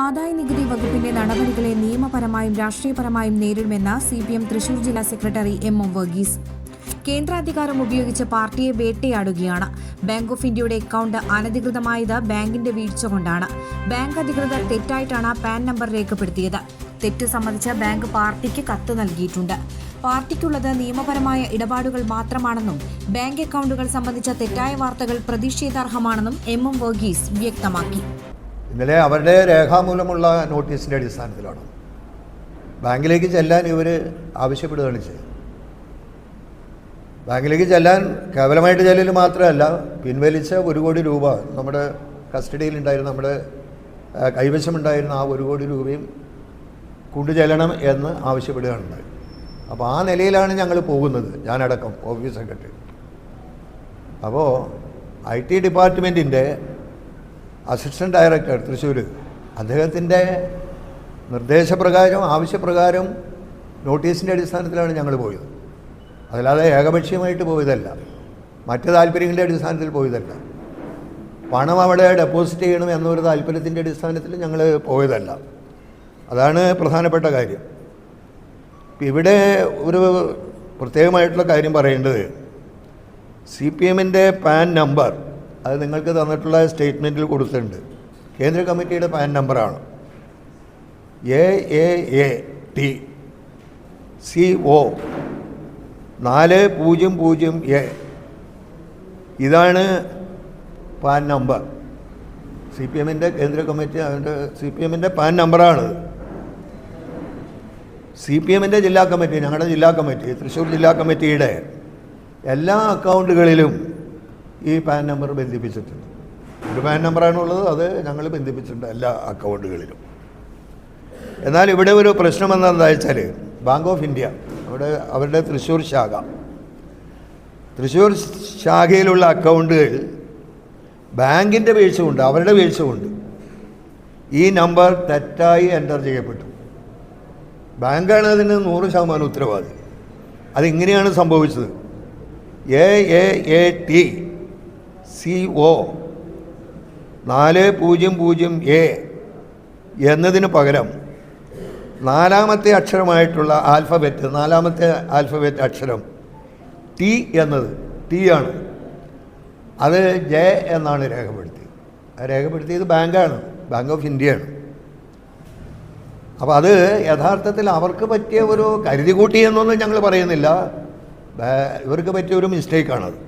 ആദായ നികുതി വകുപ്പിന്റെ നടപടികളെ നിയമപരമായും രാഷ്ട്രീയപരമായും നേരിടുമെന്ന് സി പി എം തൃശൂർ ജില്ലാ സെക്രട്ടറി എം എം വർഗീസ്. കേന്ദ്രാധികാരം ഉപയോഗിച്ച് പാർട്ടിയെ വേട്ടയാടുകയാണ്. ബാങ്ക് ഓഫ് ഇന്ത്യയുടെ അക്കൗണ്ട് അനധികൃതമായത് ബാങ്കിന്റെ വീഴ്ച കൊണ്ടാണ്. ബാങ്ക് അധികൃതർ തെറ്റായിട്ടാണ് പാൻ നമ്പർ രേഖപ്പെടുത്തിയത്. തെറ്റ് സംബന്ധിച്ച് ബാങ്ക് പാർട്ടിക്ക് കത്ത് നൽകിയിട്ടുണ്ട്. പാർട്ടിക്കുള്ളത് നിയമപരമായ ഇടപാടുകൾ മാത്രമാണെന്നും ബാങ്ക് അക്കൗണ്ടുകൾ സംബന്ധിച്ച തെറ്റായ വാർത്തകൾ പ്രതിഷേധാർഹമാണെന്നും എം എം വർഗീസ് വ്യക്തമാക്കി. ഇന്നലെ അവരുടെ രേഖാമൂലമുള്ള നോട്ടീസിന്റെ അടിസ്ഥാനത്തിലാണ്. ബാങ്കിലേക്ക് ചെല്ലാൻ ഇവർ ആവശ്യപ്പെടുകയാണ് ചെയ്തത്. ബാങ്കിലേക്ക് ചെല്ലാൻ കേവലമായിട്ട് ചെല്ലൽ മാത്രമല്ല പിൻവലിച്ച ഒരു കോടി രൂപ നമ്മുടെ കസ്റ്റഡിയിൽ ഉണ്ടായിരുന്ന നമ്മുടെ കൈവശമുണ്ടായിരുന്ന ആ ഒരു കോടി രൂപയും കൊണ്ടുചെല്ലണം എന്ന് ആവശ്യപ്പെടുകയാണ് അപ്പോൾ ആ നിലയിലാണ് ഞങ്ങൾ പോകുന്നത് ഞാനടക്കം ഓഫീസ് സെക്രട്ടറി. അപ്പോൾ ഐ ടി ഡിപ്പാർട്ട്മെന്റിന്റെ അസിസ്റ്റന്റ് ഡയറക്ടർ തൃശ്ശൂർ അദ്ദേഹത്തിന്റെ നിർദ്ദേശപ്രകാരം ആവശ്യപ്രകാരം നോട്ടീസിന്റെ അടിസ്ഥാനത്തിലാണ് ഞങ്ങൾ പോയത്. അതല്ലാതെ ഏകപക്ഷീയമായിട്ട് പോയതല്ല. മറ്റ് താല്പര്യങ്ങളുടെ അടിസ്ഥാനത്തിൽ പോയതല്ല. പണം അവിടെ ഡെപ്പോസിറ്റ് ചെയ്യണം എന്നൊരു താല്പര്യത്തിന്റെ അടിസ്ഥാനത്തിൽ ഞങ്ങൾ പോയതല്ല. അതാണ് പ്രധാനപ്പെട്ട കാര്യം. ഇവിടെ ഒരു പ്രത്യേകമായിട്ടുള്ള കാര്യം പറയേണ്ടത് സി പി എമ്മിന്റെ പാൻ നമ്പർ അത് നിങ്ങൾക്ക് തന്നിട്ടുള്ള സ്റ്റേറ്റ്മെന്റിൽ കൊടുത്തിട്ടുണ്ട്. കേന്ദ്ര കമ്മിറ്റിയുടെ പാൻ നമ്പറാണ്. A A A T C O നാല് പൂജ്യം പൂജ്യം എ. ഇതാണ് പാൻ നമ്പർ. സി പി എമ്മിന്റെ കേന്ദ്ര കമ്മിറ്റി അതിന്റെ സി പി എമ്മിന്റെ പാൻ നമ്പറാണിത് സി പി എമ്മിന്റെ ജില്ലാ കമ്മിറ്റി ഞങ്ങളുടെ ജില്ലാ കമ്മിറ്റി തൃശ്ശൂർ ജില്ലാ കമ്മിറ്റിയുടെ എല്ലാ അക്കൗണ്ടുകളിലും ഈ പാൻ നമ്പർ ബന്ധിപ്പിച്ചിട്ടുണ്ട്. ഒരു പാൻ നമ്പറാണുള്ളത് അത് ഞങ്ങൾ ബന്ധിപ്പിച്ചിട്ടുണ്ട് എല്ലാ അക്കൗണ്ടുകളിലും. എന്നാൽ ഇവിടെ ഒരു പ്രശ്നം എന്താണെന്ന് വെച്ചാൽ ബാങ്ക് ഓഫ് ഇന്ത്യ അവിടെ അവരുടെ തൃശ്ശൂർ ശാഖ. തൃശ്ശൂർ ശാഖയിലുള്ള അക്കൗണ്ടുകൾ ബാങ്കിന്റെ വീഴ്ചയുണ്ട് അവരുടെ വീഴ്ച കൊണ്ട് ഈ നമ്പർ തെറ്റായി എന്റർ ചെയ്യപ്പെട്ടു. ബാങ്കാണ് അതിന് നൂറ് ശതമാനം ഉത്തരവാദി. അതിങ്ങനെയാണ് സംഭവിച്ചത്. A A A T C O നാല് പൂജ്യം പൂജ്യം എ എന്നതിന് പകരം നാലാമത്തെ അക്ഷരമായിട്ടുള്ള ആൽഫബറ്റ് നാലാമത്തെ ആൽഫബറ്റ് അക്ഷരം ടി എന്നത് ടി ആണ്. അത് ജെ എന്നാണ് രേഖപ്പെടുത്തിയത്. ആ രേഖപ്പെടുത്തിയത് ബാങ്കാണ് ബാങ്ക് ഓഫ് ഇന്ത്യയാണ് അപ്പോൾ അത് യഥാർത്ഥത്തിൽ അവർക്ക് പറ്റിയ ഒരു കരുതി കൂട്ടി എന്നൊന്നും ഞങ്ങൾ പറയുന്നില്ല. ഇവർക്ക് പറ്റിയ ഒരു മിസ്റ്റേക്കാണത്